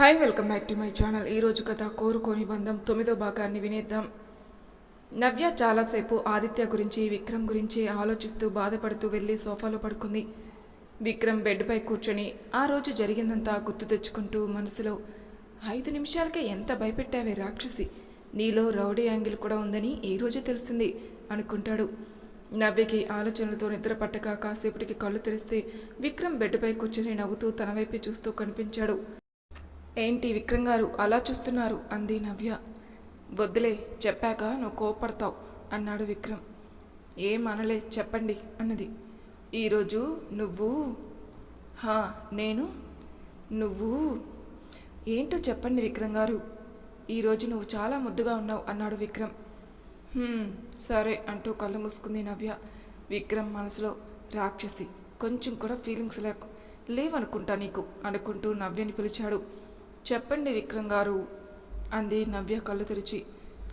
Hi welcome back to my channel ఈరోజు కథ కోరుకోని బంధం తొమ్మిదో భాగాన్ని వినేద్దాం. నవ్య చాలాసేపు ఆదిత్య గురించి విక్రమ్ గురించి ఆలోచిస్తూ బాధపడుతూ వెళ్ళి సోఫాలో పడుకుంది. విక్రమ్ బెడ్పై కూర్చొని ఆ రోజు జరిగిందంతా గుర్తు తెచ్చుకుంటూ మనసులో ఐదు నిమిషాలకే ఎంత భయపెట్టావే రాక్షసి? నీలో రౌడీ యాంగిల్ కూడా ఉందని ఈ రోజే తెలిసింది అనుకుంటాడు. నవ్యకి ఆలోచనలతో నిద్ర పట్టక కాసేపటికి కళ్ళు తెరిస్తే విక్రమ్ బెడ్పై కూర్చొని నవ్వుతూ తన వైపు చూస్తూ కనిపించాడు. ఏంటి విక్రమ్ గారు అలా చూస్తున్నారు? అంది నవ్య. వద్దులే చెప్పాక నువ్వు కోపడతావు అన్నాడు విక్రమ్. ఏం అనలే చెప్పండి అన్నది. ఈరోజు నువ్వు? హా నేను? నువ్వు? ఏంటో చెప్పండి విక్రమ్ గారు. ఈరోజు నువ్వు చాలా ముద్దుగా ఉన్నావు అన్నాడు విక్రమ్. సరే అంటూ కళ్ళు మూసుకుంది నవ్య. విక్రమ్ మనసులో రాక్షసి కొంచెం కూడా ఫీలింగ్స్ లేక లేవనుకుంటా నీకు అనుకుంటూ నవ్యని పిలిచాడు. చెప్పండి విక్రమ్ గారు అంది నవ్య కళ్ళు తెరిచి.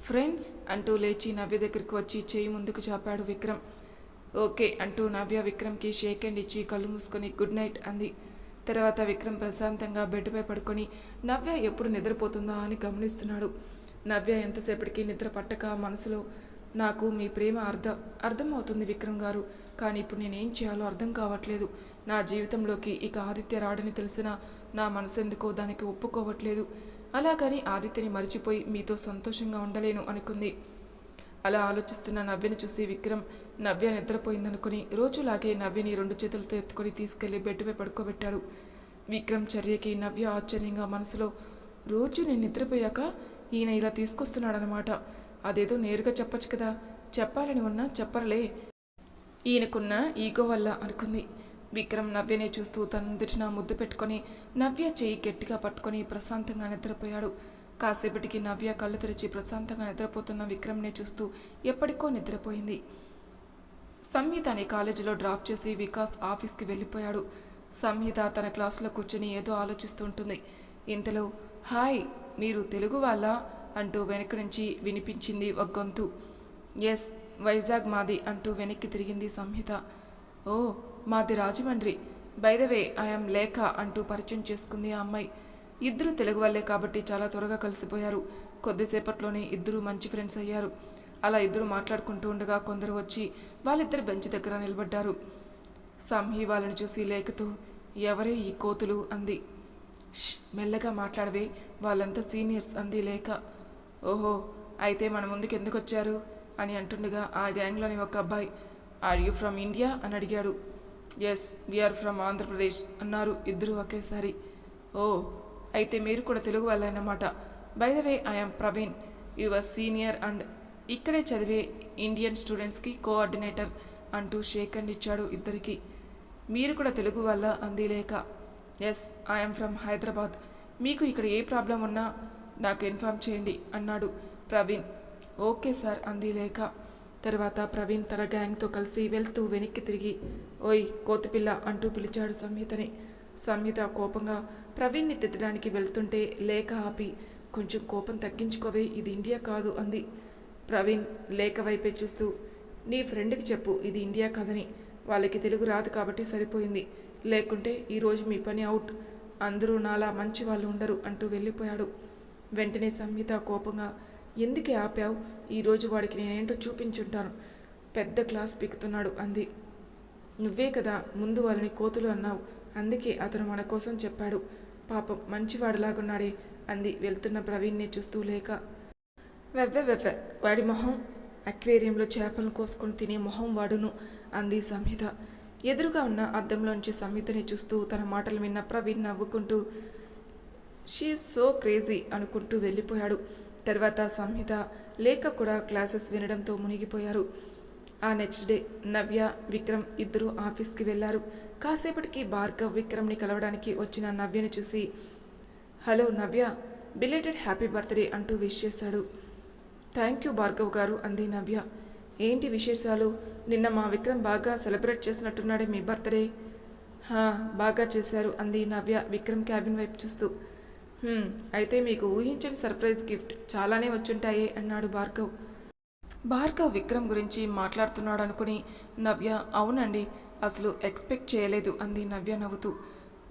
ఫ్రెండ్స్ అంటూ లేచి నవ్య దగ్గరికి వచ్చి చేయి ముందుకు చాపాడు విక్రమ్. ఓకే అంటూ నవ్య విక్రమ్కి షేక్ హ్యాండ్ ఇచ్చి కళ్ళు మూసుకొని గుడ్ నైట్ అంది. తర్వాత విక్రమ్ ప్రశాంతంగా బెడ్పై పడుకొని నవ్య ఎప్పుడు నిద్రపోతుందా అని గమనిస్తున్నాడు. నవ్య ఎంతసేపటికి నిద్ర పట్టక మనసులో నాకు మీ ప్రేమ అర్థం అర్థమవుతుంది విక్రమ్ గారు. కానీ ఇప్పుడు నేనేం చేయాలో అర్థం కావట్లేదు. నా జీవితంలోకి ఇక ఆదిత్య రాడని తెలిసినా నా మనసు ఎందుకో దానికి ఒప్పుకోవట్లేదు. అలాగని ఆదిత్యని మరిచిపోయి మీతో సంతోషంగా ఉండలేను అనుకుంది. అలా ఆలోచిస్తున్న నవ్యని చూసి విక్రమ్ నవ్య నిద్రపోయిందనుకుని రోజులాగే నవ్యని రెండు చేతులతో ఎత్తుకొని తీసుకెళ్ళి బెడ్పై పడుకోబెట్టాడు. విక్రమ్ చర్యకి నవ్య ఆశ్చర్యంగా మనసులో రోజు నేను నిద్రపోయాక ఈయన ఇలా తీసుకొస్తున్నాడనమాట అదేదో నేరుగా చెప్పొచ్చు కదా. చెప్పాలని ఉన్నా చెప్పరలే. ఈయనకున్న ఈగో వల్ల అనుకుంది. విక్రమ్ నవ్యనే చూస్తూ తన ముద్దు పెట్టుకొని నవ్య చేయి గట్టిగా పట్టుకొని ప్రశాంతంగా నిద్రపోయాడు. కాసేపటికి నవ్య కళ్ళు తెరిచి ప్రశాంతంగా నిద్రపోతున్న విక్రమ్నే చూస్తూ ఎప్పటికో నిద్రపోయింది. సంహితని కాలేజీలో డ్రాప్ చేసి వికాస్ ఆఫీస్కి వెళ్ళిపోయాడు. సంహిత తన క్లాసులో కూర్చుని ఏదో ఆలోచిస్తూ ఉంటుంది. ఇంతలో హాయ్ మీరు తెలుగు వాళ్ళ? అంటూ వెనక నుంచి వినిపించింది ఒక గొంతు. ఎస్ వైజాగ్ మాది అంటూ వెనక్కి తిరిగింది సంహిత. ఓ మాది రాజమండ్రి. బైదవే ఐఎమ్ లేఖ అంటూ పరిచయం చేసుకుంది ఆ అమ్మాయి. ఇద్దరు తెలుగు వాళ్ళే కాబట్టి చాలా త్వరగా కలిసిపోయారు. కొద్దిసేపట్లోనే ఇద్దరు మంచి ఫ్రెండ్స్ అయ్యారు. అలా ఇద్దరు మాట్లాడుకుంటూ ఉండగా కొందరు వచ్చి వాళ్ళిద్దరు బెంచ్ దగ్గర నిలబడ్డారు. సంహి వాళ్ళని చూసి లేఖతో ఎవరే ఈ కోతులు? అంది. "ష్, మెల్లగా మాట్లాడవే వాళ్ళంతా సీనియర్స్ అంది లేఖ. ఓహో అయితే మన ముందుకు ఎందుకు వచ్చారు అని అంటుండగా ఆ గ్యాంగ్లోని ఒక అబ్బాయి ఆర్ యూ ఫ్రమ్ ఇండియా అని అడిగాడు. ఎస్ వీఆర్ ఫ్రమ్ ఆంధ్రప్రదేశ్ అన్నారు ఇద్దరు ఒకేసారి. ఓ అయితే మీరు కూడా Telugu వాళ్ళన్నమాట by the way I'm Praveen your senior and ఇక్కడే చదివే ఇండియన్ స్టూడెంట్స్కి కోఆర్డినేటర్ అంటూ షేక్ అండ్ ఇచ్చాడు ఇద్దరికి. మీరు కూడా తెలుగు వల్ల అంది లేక. ఎస్ ఐఎమ్ ఫ్రమ్ హైదరాబాద్ మీకు ఇక్కడ ఏ ప్రాబ్లం ఉన్నా నాకు ఇన్ఫామ్ చేయండి అన్నాడు ప్రవీణ్. ఓకే సార్ అంది లేక తర్వాత ప్రవీణ్ తన గ్యాంగ్తో కలిసి వెళ్తూ వెనక్కి తిరిగి ఓయ్ కోతిపిల్ల అంటూ పిలిచాడు సంహితని. సంహిత కోపంగా ప్రవీణ్ని తిట్టడానికి వెళ్తుంటే లేఖ ఆపి కొంచెం కోపం తగ్గించుకోవే ఇది ఇండియా కాదు అంది. ప్రవీణ్ లేఖ వైపే చూస్తూ నీ ఫ్రెండ్కి చెప్పు ఇది ఇండియా కాదని. వాళ్ళకి తెలుగు రాదు కాబట్టి సరిపోయింది. లేకుంటే ఈరోజు మీ పని అవుట్. అందరూ నాలా మంచి వాళ్ళు ఉండరు అంటూ వెళ్ళిపోయాడు. వెంటనే సంహిత కోపంగా ఎందుకే ఆపావు? ఈరోజు వాడికి నేనేంటో చూపించుంటాను. పెద్ద క్లాస్ పీకుతున్నాడు అంది. నువ్వే కదా ముందు వాళ్ళని కోతులు అన్నావు. అందుకే అతను మన కోసం చెప్పాడు. పాపం మంచివాడులాగున్నాడే అంది వెళ్తున్న ప్రవీణ్ని చూస్తూ లేక. వెవ్వె వెవ్వె వాడి మొహం. అక్వేరియంలో చేపలను కోసుకొని తినే మొహం వాడును అంది సంహిత. ఎదురుగా ఉన్న అద్దంలోంచి సంహితని చూస్తూ తన మాటలు విన్న ప్రవీణ్ నవ్వుకుంటూ షీ సో క్రేజీ అనుకుంటూ వెళ్ళిపోయాడు. తర్వాత సంహిత లేఖ కూడా క్లాసెస్ వినడంతో మునిగిపోయారు. ఆ నెక్స్ట్ డే నవ్య విక్రమ్ ఇద్దరూ ఆఫీస్కి వెళ్ళారు. కాసేపటికి భార్గవ్ విక్రమ్ని కలవడానికి వచ్చిన నవ్యని చూసి hello Navya belated happy birthday అంటూ విష్ చేశాడు. థ్యాంక్ యూ భార్గవ్ గారు అంది నవ్య. ఏంటి విశేషాలు? నిన్న మా విక్రమ్ బాగా సెలబ్రేట్ చేసినట్టున్నాడే మీ బర్త్డే హా బాగా చేశారు అంది నవ్య విక్రమ్ క్యాబిన్ వైపు చూస్తూ. అయితే మీకు ఊహించని సర్ప్రైజ్ గిఫ్ట్ చాలానే వచ్చుంటాయి అన్నాడు భార్గవ్. భార్గవ్ విక్రమ్ గురించి మాట్లాడుతున్నాడు అనుకుని నవ్య అవునండి అసలు ఎక్స్పెక్ట్ చేయలేదు అంది నవ్య నవ్వుతూ.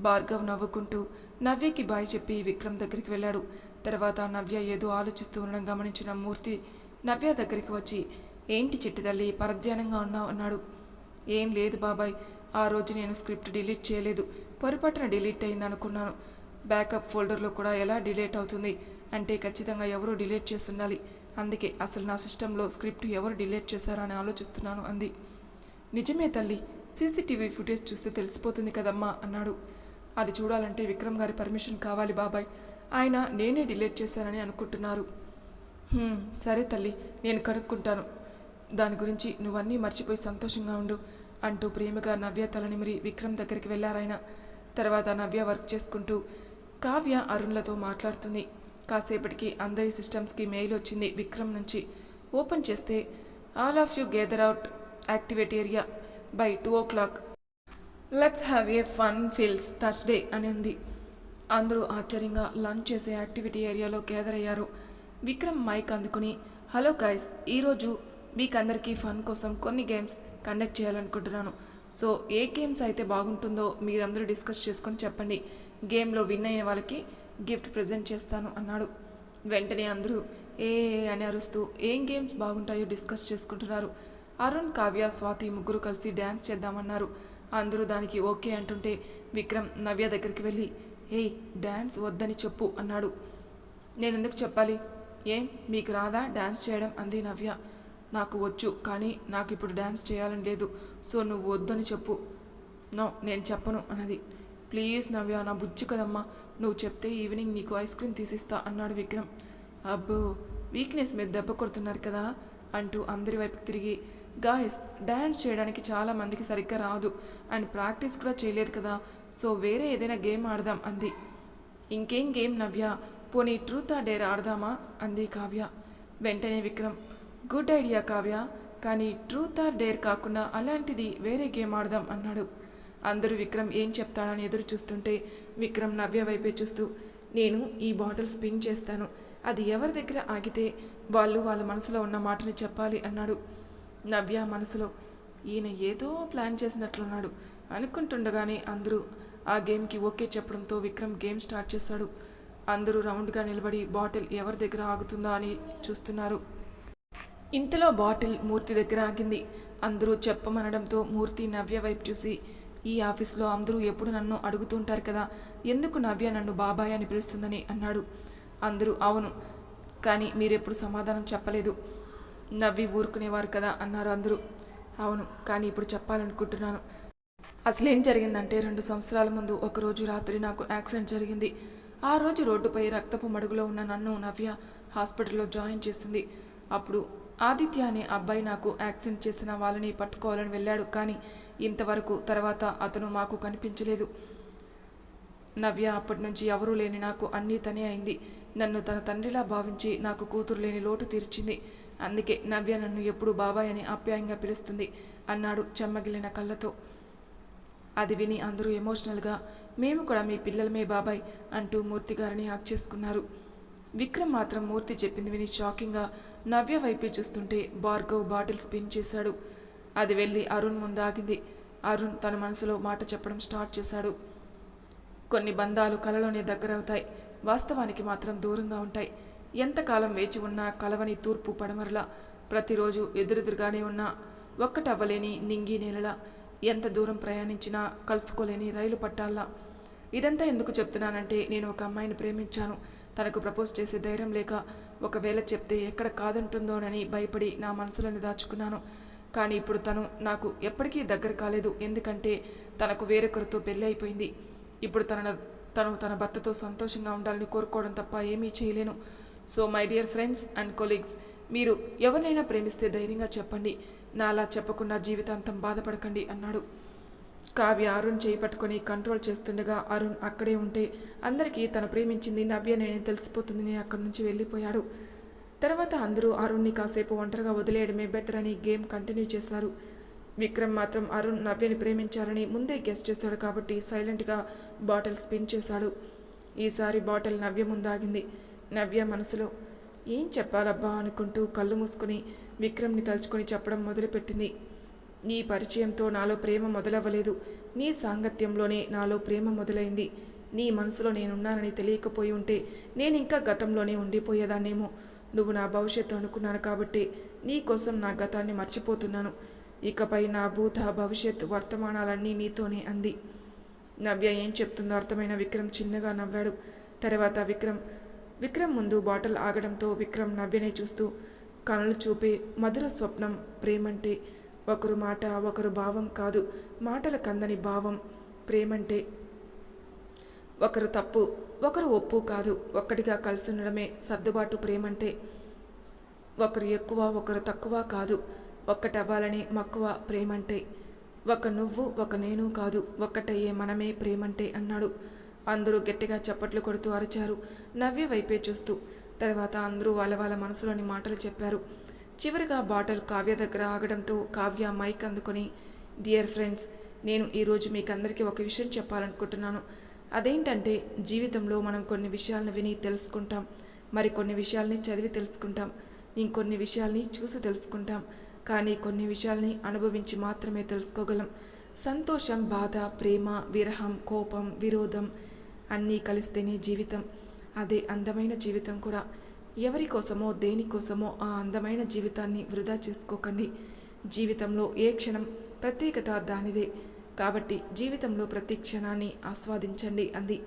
భార్గవ్ నవ్వుకుంటూ నవ్యకి బాయ్ చెప్పి విక్రమ్ దగ్గరికి వెళ్ళాడు. తర్వాత నవ్య ఏదో ఆలోచిస్తూ ఉండడం గమనించిన మూర్తి నవ్య దగ్గరికి వచ్చి ఏంటి చిట్టి తల్లి పరధ్యానంగా ఉన్నావు అన్నాడు. ఏం లేదు బాబాయ్ ఆ రోజు నేను స్క్రిప్ట్ డిలీట్ చేయలేదు పొరపాటున డిలీట్ అయింది అనుకున్నాను బ్యాకప్ ఫోల్డర్లో కూడా ఎలా డిలీట్ అవుతుంది? అంటే ఖచ్చితంగా ఎవరో డిలీట్ చేస్తుండాలి? అందుకే అసలు నా సిస్టంలో స్క్రిప్ట్ ఎవరు డిలీట్ చేశారని ఆలోచిస్తున్నాను అంది. నిజమే తల్లి సీసీటీవీ ఫుటేజ్ చూస్తే తెలిసిపోతుంది కదమ్మా అన్నాడు. అది చూడాలంటే విక్రమ్ గారి పర్మిషన్ కావాలి బాబాయ్. ఆయన నేనే డిలీట్ చేశానని అనుకుంటున్నారు. సరే తల్లి నేను కనుక్కుంటాను. దాని గురించి నువ్వన్నీ మర్చిపోయి సంతోషంగా ఉండు అంటూ ప్రేమగా నవ్య తలనిమిరి విక్రమ్ దగ్గరికి వెళ్ళారాయన. తర్వాత నవ్య వర్క్ చేసుకుంటూ కావ్య అరుణ్లతో మాట్లాడుతుంది. కాసేపటికి అందరి సిస్టమ్స్కి మెయిల్ వచ్చింది విక్రమ్ నుంచి. ఓపెన్ చేస్తే all of you gather out activate area by two o'clock. Let's have a fun feels Thursday అని ఉంది. అందరూ ఆశ్చర్యంగా లంచ్ చేసే యాక్టివిటీ ఏరియాలో గేదర్ అయ్యారు. విక్రమ్ మైక్ అందుకుని హలో గైస్ ఈరోజు మీకందరికీ ఫన్ కోసం కొన్ని గేమ్స్ కండక్ట్ చేయాలనుకుంటున్నాను. సో ఏ గేమ్స్ అయితే బాగుంటుందో మీరందరూ డిస్కస్ చేసుకొని చెప్పండి. గేమ్లో విన్ అయిన వాళ్ళకి గిఫ్ట్ ప్రజెంట్ చేస్తాను అన్నాడు. వెంటనే అందరూ ఏ అని అరుస్తూ ఏం గేమ్స్ బాగుంటాయో డిస్కస్ చేసుకుంటున్నారు. అరుణ్ కావ్య స్వాతి ముగ్గురు కలిసి డ్యాన్స్ చేద్దామన్నారు. అందరూ దానికి ఓకే అంటుంటే విక్రమ్ నవ్య దగ్గరికి వెళ్ళి ఏయ్ డ్యాన్స్ వద్దని చెప్పు అన్నాడు. నేను ఎందుకు చెప్పాలి? ఏం? మీకు రాదా డ్యాన్స్ చేయడం? అంది నవ్య. నాకు వచ్చు కానీ నాకు ఇప్పుడు డ్యాన్స్ చేయాలని లేదు సో నువ్వు వద్దని చెప్పు. నో నేను చెప్పను అన్నది. ప్లీజ్ నవ్య నా బుజ్జి కదమ్మా. నువ్వు చెప్తే ఈవినింగ్ నీకు ఐస్ క్రీమ్ తీసిస్తా అన్నాడు విక్రమ్. అబ్బో వీక్నెస్ మీద దెబ్బ కొడుతున్నారు కదా అంటూ అందరి వైపు తిరిగి. గాయస్ డ్యాన్స్ చేయడానికి చాలా మందికి సరిగ్గా రాదు అండ్ ప్రాక్టీస్ కూడా చేయలేదు కదా సో వేరే ఏదైనా గేమ్ ఆడదాం అంది. ఇంకేం గేమ్ నవ్య? పోనీ ట్రూత్ ఆ డేర్ ఆడదామా? అంది కావ్య. వెంటనే విక్రమ్. గుడ్ ఐడియా కావ్య కానీ ట్రూత్ ఆర్ డేర్ కాకుండా అలాంటిది వేరే గేమ్ ఆడదాం అన్నాడు. అందరూ విక్రమ్ ఏం చెప్తాడని ఎదురు చూస్తుంటే విక్రమ్ నవ్య వైపే చూస్తూ నేను ఈ బాటిల్ స్పిన్ చేస్తాను. అది ఎవరి దగ్గర ఆగితే వాళ్ళు వాళ్ళ మనసులో ఉన్న మాటని చెప్పాలి అన్నాడు. నవ్య మనసులో ఈయన ఏదో ప్లాన్ చేసినట్లున్నాడు అనుకుంటుండగానే అందరూ ఆ గేమ్కి ఓకే చెప్పడంతో విక్రమ్ గేమ్ స్టార్ట్ చేశాడు అందరూ రౌండ్గా నిలబడి బాటిల్ ఎవరి దగ్గర ఆగుతుందా అని చూస్తున్నారు. ఇంతలో బాటిల్ మూర్తి దగ్గర ఆగింది. అందరూ చెప్పమనడంతో మూర్తి నవ్య వైపు చూసి ఈ ఆఫీస్లో అందరూ ఎప్పుడు నన్ను అడుగుతుంటారు కదా? ఎందుకు నవ్య నన్ను బాబాయ్ అని పిలుస్తుందని అన్నాడు. అందరూ అవును కానీ మీరెప్పుడు సమాధానం చెప్పలేదు. నవ్వి ఊరుకునేవారు కదా? అన్నారు అందరూ. అవును కానీ ఇప్పుడు చెప్పాలనుకుంటున్నాను. అసలేం జరిగిందంటే రెండు సంవత్సరాల ముందు ఒకరోజు రాత్రి నాకు యాక్సిడెంట్ జరిగింది. ఆ రోజు రోడ్డుపై రక్తపు మడుగులో ఉన్న నన్ను నవ్య హాస్పిటల్లో జాయిన్ చేసింది. అప్పుడు ఆదిత్య అనే అబ్బాయి నాకు యాక్సిడెంట్ చేసిన వాళ్ళని పట్టుకోవాలని వెళ్ళాడు కానీ ఇంతవరకు తర్వాత అతను మాకు కనిపించలేదు. నవ్య అప్పటి నుంచి ఎవరూ లేని నాకు అన్నీ తనే అయింది. నన్ను తన తండ్రిలా భావించి నాకు కూతురు లేని లోటు తీర్చింది. అందుకే నవ్య నన్ను ఎప్పుడు బాబాయ్ అని ఆప్యాయంగా పిలుస్తుంది అన్నాడు చెమ్మగిలిన కళ్ళతో. అది విని అందరూ ఎమోషనల్గా మేము కూడా మీ పిల్లలమే బాబాయ్ అంటూ మూర్తి గారిని హాక్ చేసుకున్నారు. విక్రమ్ మాత్రం మూర్తి చెప్పింది విని షాకింగ్గా నవ్య వైపే చూస్తుంటే భార్గవ్ బాటిల్ స్పిన్ చేశాడు. అది వెళ్ళి అరుణ్ ముందాగింది అరుణ్ తన మనసులో మాట చెప్పడం స్టార్ట్ చేశాడు. కొన్ని బంధాలు కలలోనే దగ్గరవుతాయి. వాస్తవానికి మాత్రం దూరంగా ఉంటాయి. ఎంతకాలం వేచి ఉన్నా కలవని తూర్పు పడమరలా. ప్రతిరోజు ఎదురెదురుగానే ఉన్నా ఒక్కటవ్వలేని నింగి నేలలా. ఎంత దూరం ప్రయాణించినా కలుసుకోలేని రైలు పట్టాలా ఇదంతా ఎందుకు చెప్తున్నానంటే నేను ఒక అమ్మాయిని ప్రేమించాను. తనకు ప్రపోజ్ చేసే ధైర్యం లేక ఒకవేళ చెప్తే ఎక్కడ కాదంటుందోనని భయపడి నా మనసులోని దాచుకున్నాను. కానీ ఇప్పుడు తను నాకు ఎప్పటికీ దగ్గర కాలేదు. ఎందుకంటే తనకు వేరొకరితో పెళ్ళి అయిపోయింది. ఇప్పుడు తన తను తన భర్తతో సంతోషంగా ఉండాలని కోరుకోవడం తప్ప ఏమీ చేయలేను. So my dear friends and colleagues మీరు ఎవరినైనా ప్రేమిస్తే ధైర్యంగా చెప్పండి. నాలా చెప్పకుండా జీవితాంతం బాధపడకండి అన్నాడు. కావ్య అరుణ్ చేయి పట్టుకొని కంట్రోల్ చేస్తుండగా అరుణ్ అక్కడే ఉంటే అందరికీ తను ప్రేమించింది నవ్యనేని తెలిసిపోతుందని అక్కడి నుంచి వెళ్ళిపోయాడు. తర్వాత అందరూ అరుణ్ని కాసేపు ఒంటరిగా వదిలేయడమే బెటర్ అని గేమ్ కంటిన్యూ చేశారు. విక్రమ్ మాత్రం అరుణ్ నవ్యని ప్రేమించారని ముందే గెస్ట్ చేశాడు కాబట్టి సైలెంట్గా బాటిల్ స్పిన్ చేశాడు. ఈసారి బాటిల్ నవ్య ముందాగింది. నవ్య మనసులో ఏం చెప్పాలబ్బా అనుకుంటూ కళ్ళు మూసుకొని విక్రమ్ని తలుచుకొని చెప్పడం మొదలుపెట్టింది. నీ పరిచయంతో నాలో ప్రేమ మొదలవ్వలేదు. నీ సాంగత్యంలోనే నాలో ప్రేమ మొదలైంది. నీ మనసులో నేనున్నానని తెలియకపోయి ఉంటే నేను ఇంకా గతంలోనే ఉండిపోయేదాన్నేమో. నువ్వు నా భవిష్యత్తు అనుకున్నాను కాబట్టి నీ కోసం నా గతాన్ని మర్చిపోతున్నాను. ఇకపై నా భూత భవిష్యత్ వర్తమానాలన్నీ నీతోనే అంది. నవ్య ఏం చెప్తుందో అర్థమైన విక్రమ్ చిన్నగా నవ్వాడు. తర్వాత విక్రమ్ విక్రమ్ ముందు బాటిల్ ఆగడంతో విక్రమ్ నవ్యనే చూస్తూ కనులు చూపే మధుర స్వప్నం ప్రేమంటే ఒకరు మాట ఒకరు భావం కాదు. మాటల కందని భావం ప్రేమంటే. ఒకరు తప్పు ఒకరు ఒప్పు కాదు. ఒక్కటిగా కలిసి ఉండడమే సర్దుబాటు ప్రేమంటే. ఒకరు ఎక్కువ ఒకరు తక్కువ కాదు. ఒక్కటవ్వాలని మక్కువ ప్రేమంటే. ఒక నువ్వు ఒక నేను కాదు. ఒక్కటయ్యే మనమే ప్రేమంటే అన్నాడు. అందరూ గట్టిగా చప్పట్లు కొడుతూ అరిచారు. నవ్య వైపే చూస్తూ తర్వాత అందరూ వాళ్ళ వాళ్ళ మనసులోని మాటలు చెప్పారు. చివరిగా బాటిల్ కావ్య దగ్గర ఆగడంతో కావ్య మైక్ అందుకొని డియర్ ఫ్రెండ్స్ నేను ఈరోజు మీకందరికీ ఒక విషయం చెప్పాలనుకుంటున్నాను. అదేంటంటే జీవితంలో మనం కొన్ని విషయాలను విని తెలుసుకుంటాం. మరి కొన్ని విషయాల్ని చదివి తెలుసుకుంటాం. ఇంకొన్ని విషయాల్ని చూసి తెలుసుకుంటాం. కానీ కొన్ని విషయాల్ని అనుభవించి మాత్రమే తెలుసుకోగలం. సంతోషం బాధ ప్రేమ విరహం కోపం విరోధం అన్నీ కలిస్తేనే జీవితం. అదే అందమైన జీవితం కూడా. ఎవరి కోసమో దేనికోసమో ఆ అందమైన జీవితాన్ని వృధా చేసుకోకండి. జీవితంలో ఏ క్షణం ప్రత్యేకత దానిదే. కాబట్టి జీవితంలో ప్రతి క్షణాన్ని ఆస్వాదించండి అంది.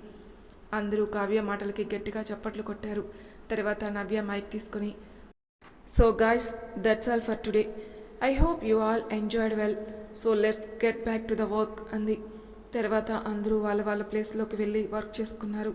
అందరూ కావ్య మాటలకి గట్టిగా చప్పట్లు కొట్టారు. తర్వాత నవ్య మైక్ తీసుకొని so guys that's all for today I hope you all enjoyed well so let's get back to the work అంది. తర్వాత అందరూ వాళ్ళ వాళ్ళ ప్లేస్లోకి వెళ్ళి వర్క్ చేసుకున్నారు.